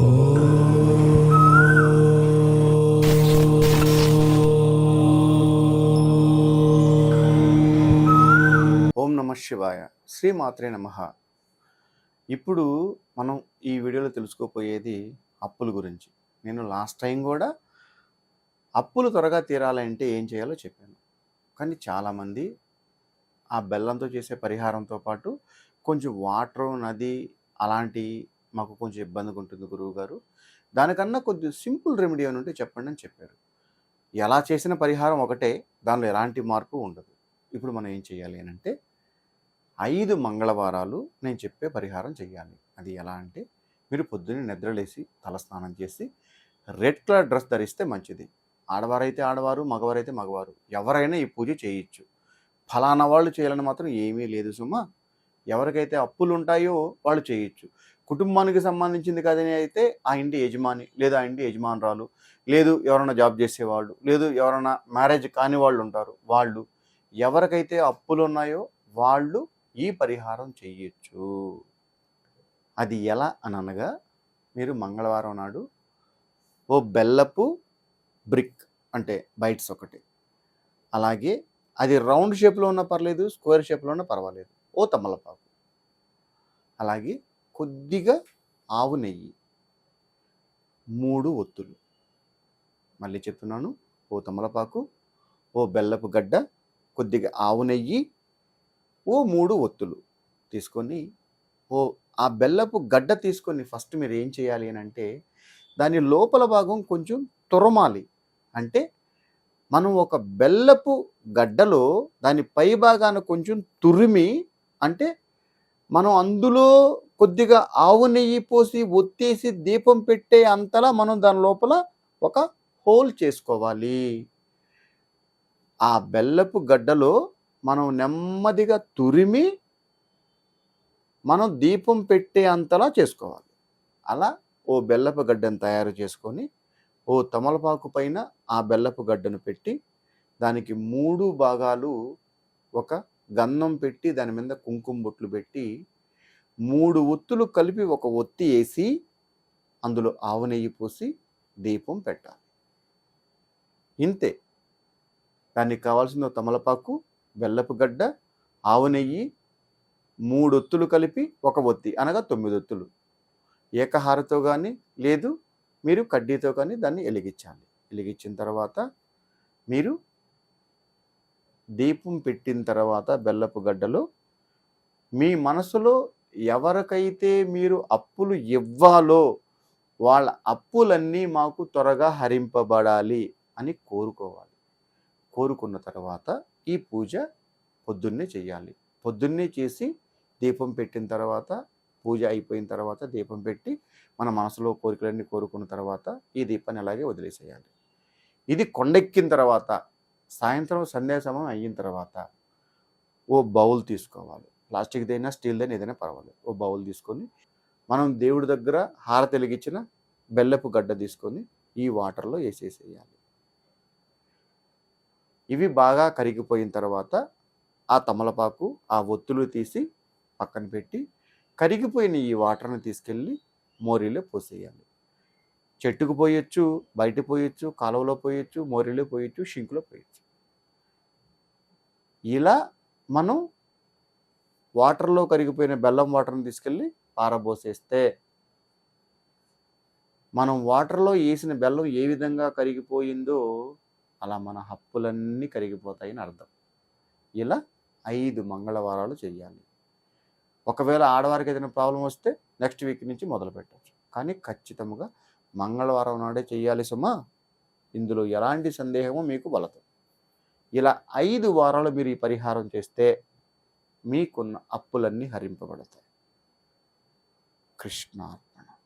ఓం నమ శివాయ. శ్రీమాత్రే నమ. ఇప్పుడు మనం ఈ వీడియోలో తెలుసుకోపోయేది అప్పుల గురించి. నేను లాస్ట్ టైం కూడా అప్పులు త్వరగా తీరాలంటే ఏం చేయాలో చెప్పాను. కానీ చాలామంది ఆ బెల్లంతో చేసే పరిహారంతో పాటు కొంచెం వాటర్ నది అలాంటి మాకు కొంచెం ఇబ్బందిగా ఉంటుంది గురువు గారు. దానికన్నా కొంచెం సింపుల్ రెమెడీ అని ఉంటే చెప్పండి అని చెప్పారు. ఎలా చేసిన పరిహారం ఒకటే దానిలో ఎలాంటి మార్పు ఉండదు. ఇప్పుడు మనం ఏం చేయాలి అని అంటే ఐదు మంగళవారాలు నేను చెప్పే పరిహారం చేయాలి అది ఎలా అంటే మీరు పొద్దున్నే నిద్రలేసి తలస్నానం చేసి రెడ్ కలర్ డ్రెస్ ధరిస్తే మంచిది. ఆడవారైతే ఆడవారు మగవారైతే మగవారు. ఎవరైనా ఈ పూజ చేయొచ్చు. ఫలానా వాళ్ళు చేయాలని మాత్రం ఏమీ లేదు సుమా. ఎవరికైతే అప్పులు ఉంటాయో వాళ్ళు చేయొచ్చు. కుటుంబానికి సంబంధించింది కదని అయితే ఆ ఇంటి యజమాని లేదా ఆ ఇంటి యజమానురాలు లేదు ఎవరైనా జాబ్ చేసేవాళ్ళు లేదు ఎవరైనా మ్యారేజ్ కాని వాళ్ళు ఉంటారు వాళ్ళు ఎవరికైతే అప్పులు ఉన్నాయో వాళ్ళు ఈ పరిహారం చేయొచ్చు. అది ఎలా అని అనగా మీరు మంగళవారం నాడు ఓ బెల్లపు బ్రిక్ అంటే బైట్స్ ఒకటి. అలాగే అది రౌండ్ షేప్లో ఉన్నా పర్లేదు స్క్వేర్ షేప్లో ఉన్న పర్వాలేదు. ఓ తమలపాకు. అలాగే కొద్దిగా ఆవు నెయ్యి. మూడు ఒత్తులు. మళ్ళీ చెప్తున్నాను ఓ తమలపాకు ఓ బెల్లపు గడ్డ కొద్దిగా ఆవు నెయ్యి ఓ మూడు ఒత్తులు తీసుకొని ఓ ఆ బెల్లపు గడ్డ తీసుకొని ఫస్ట్ మీరు ఏం చేయాలి అని అంటే దాని లోపల భాగం కొంచెం తురమాలి. అంటే మనం ఒక బెల్లపు గడ్డలో దాని పై భాగాన కొంచెం తురిమి అంటే మనం అందులో కొద్దిగా ఆవు నెయ్యి పోసి ఒత్తేసి దీపం పెట్టే అంతలా మనం దాని లోపల ఒక హోల్ చేసుకోవాలి. ఆ బెల్లపు గడ్డలో మనం నెమ్మదిగా తురిమి మనం దీపం పెట్టే అంతలా చేసుకోవాలి. అలా ఓ బెల్లపు గడ్డను తయారు చేసుకొని ఓ తమలపాకు పైన ఆ బెల్లపు గడ్డను పెట్టి దానికి మూడు భాగాలు ఒక గంధం పెట్టి దాని మీద కుంకుమ బొట్లు పెట్టి మూడు ఒత్తులు కలిపి ఒక ఒత్తి వేసి అందులో ఆవు నెయ్యి పోసి దీపం పెట్టాలి. ఇంతే. దానికి కావాల్సిన తమలపాకు బెల్లపు గడ్డ ఆవు నెయ్యి మూడు ఒత్తులు కలిపి ఒక ఒత్తి అనగా తొమ్మిది ఒత్తులు. ఏకహారతో కానీ లేదు మీరు కడ్డీతో కానీ దాన్ని వెలిగించాలి. వెలిగించిన తర్వాత మీరు దీపం పెట్టిన తర్వాత బెల్లపు గడ్డలు మీ మనసులో ఎవరికైతే మీరు అప్పులు ఇవ్వాలో వాళ్ళ అప్పులన్నీ మాకు త్వరగా హరింపబడాలి అని కోరుకోవాలి. కోరుకున్న తర్వాత ఈ పూజ పొద్దున్నే చేయాలి. పొద్దున్నే చేసి దీపం పెట్టిన తర్వాత పూజ అయిపోయిన తర్వాత దీపం పెట్టి మన మనసులో కోరికలన్నీ కోరుకున్న తర్వాత ఈ దీపాన్ని అలాగే వదిలేసేయాలి. ఇది కొండెక్కిన తర్వాత సాయంత్రం సంధ్యా అయిన తర్వాత ఓ బౌల్ తీసుకోవాలి. ప్లాస్టిక్దైనా స్టీల్దైనా ఏదైనా పర్వాలేదు. ఓ బౌల్ తీసుకొని మనం దేవుడి దగ్గర హారతి వెలిగించిన బెల్లపు గడ్డ తీసుకొని ఈ వాటర్లో వేసేసేయాలి. ఇవి బాగా కరిగిపోయిన తర్వాత ఆ తమలపాకు ఆ ఒత్తులు తీసి పక్కన పెట్టి కరిగిపోయిన ఈ వాటర్ని తీసుకెళ్ళి మోరీలో పోసేయాలి. చెట్టుకు పోయొచ్చు బయట పోయొచ్చు కాలువలో పోయొచ్చు మోరీలో పోయొచ్చు షింకులో పోయొచ్చు. ఇలా మనం వాటర్లో కరిగిపోయిన బెల్లం వాటర్ని తీసుకెళ్ళి పారబోసేస్తే మనం వాటర్లో వేసిన బెల్లం ఏ విధంగా కరిగిపోయిందో అలా మన హప్పులన్నీ కరిగిపోతాయని అర్థం. ఇలా ఐదు మంగళవారాలు చేయాలి ఒకవేళ ఆడవారికి ఏదైనా ప్రాబ్లం వస్తే నెక్స్ట్ వీక్ నుంచి మొదలు పెట్టచ్చు కానీ ఖచ్చితంగా మంగళవారం నాడే చేయాలి సుమా. ఇందులో ఎలాంటి సందేహము మీకు బలదు ఇలా ఐదు వారాలు మీరు ఈ పరిహారం చేస్తే మీకున్న అప్పులన్నీ హరింపబడతాయి. కృష్ణార్థం